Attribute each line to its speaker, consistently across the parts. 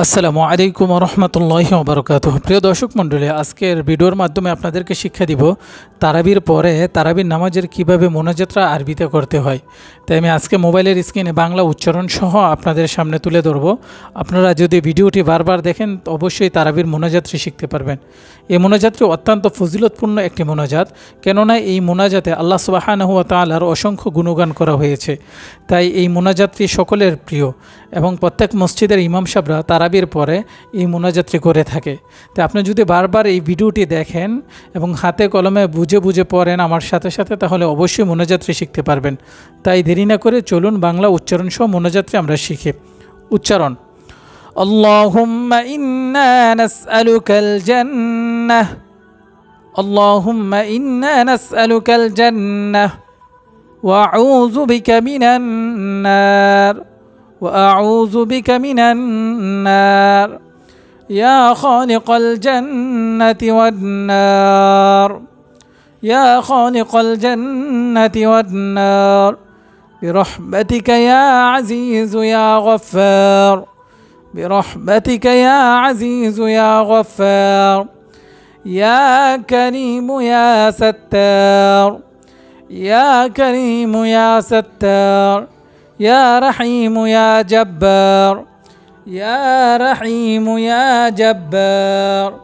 Speaker 1: আসসালামু আলাইকুম রহমতুল্লাহ বরকাত প্রিয় দর্শক মণ্ডলী, আজকের ভিডিওর মাধ্যমে আপনাদেরকে শিক্ষা দিব তারাবির পরে তারাবির নামাজের কীভাবে মোনাজাতরা আরবিতে করতে হয়। তাই আমি আজকে মোবাইলের স্ক্রিনে বাংলা উচ্চারণ সহ আপনাদের সামনে তুলে ধরব। আপনারা যদি ভিডিওটি বারবার দেখেন, অবশ্যই তারাবির মোনাজাতটি শিখতে পারবেন। এই মোনাজাতটি অত্যন্ত ফজিলতপূর্ণ একটি মোনাজাত, কেননা এই মোনাজাতে আল্লাহ সুবাহানহুয়া তালার অসংখ্য গুণগান করা হয়েছে। তাই এই মোনাজাতটি সকলের প্রিয়। এবং প্রত্যেক মসজিদের ইমাম সাহরা তারাবির পরে এই মোনাজাতটি করে থাকে তো আপনি যদি বারবার এই ভিডিওটি দেখেন এবং হাতে কলমে বুঝে বুঝে পড়েন আমার সাথে সাথে তাহলে অবশ্যই মোনাজাতটি শিখতে পারবেন তাই দেরি না করে চলুন বাংলা উচ্চারণ সহ মোনাজাতটি আমরা শিখি উচ্চারণ اللهم إنا نسألك الجنة اللهم إنا نسألك الجنة وأعوذ بك من النار وأعوذ بك من النار. يا خالق الجنة والنار. يا خالق الجنة والنار. برحمتك يا عزيز يا غفار. برحمتك يا عزيز يا غفار. يا كريم يا ستار. يا كريم يا ستار. يا رحيم يا جبار. يا رحيم يا جبار.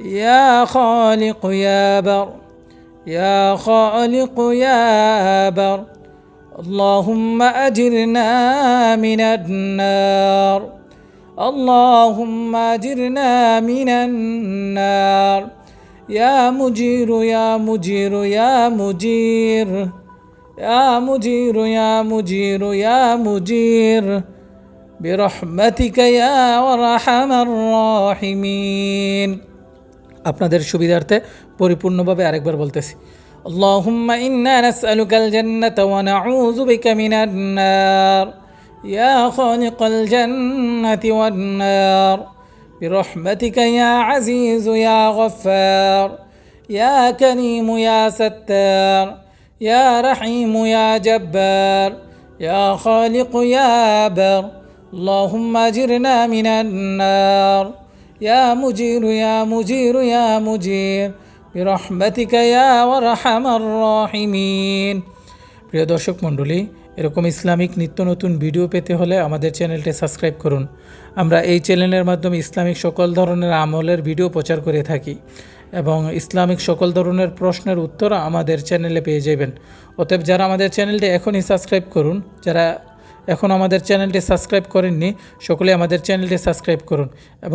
Speaker 1: يا خالق يا بر. يا خالق يا بر. اللهم أجرنا من النار. اللهم أجرنا من النار. يا مجير يا مجير يا مجير. يا مجير يا مجير يا مجير برحمتك يا أرحم الراحمين আপনাদের সুবিধার্থে পরিপূর্ণভাবে আরেকবার বলতেছি اللهم إنا نسألك الجنة ونعوذ بك من النار يا خالق الجنة والنار برحمتك يا عزيز يا غفار يا كريم يا ستار يا رحيم يا جبار يا خالق يا بر اللهم اجرنا من النار يا مجير يا مجير يا مجير برحمتك يا ورحم الراحمين প্রিয় দর্শক মণ্ডলী এরকম ইসলামিক নিত্য নতুন ভিডিও পেতে হলে আমাদের চ্যানেলটি সাবস্ক্রাইব করুন আমরা এই চ্যানেলের মাধ্যমে ইসলামিক সকল ধরনের আমলের ভিডিও প্রচার করে থাকি এবং ইসলামিক সকল ধরনের প্রশ্নের উত্তর আমাদের চ্যানেলে পেয়ে যাবেন। অতএব যারা আমাদের চ্যানেলটি এখনই সাবস্ক্রাইব করুন, যারা এখন আমাদের চ্যানেলটি সাবস্ক্রাইব করেননি সকলে আমাদের চ্যানেলটি সাবস্ক্রাইব করুন এবং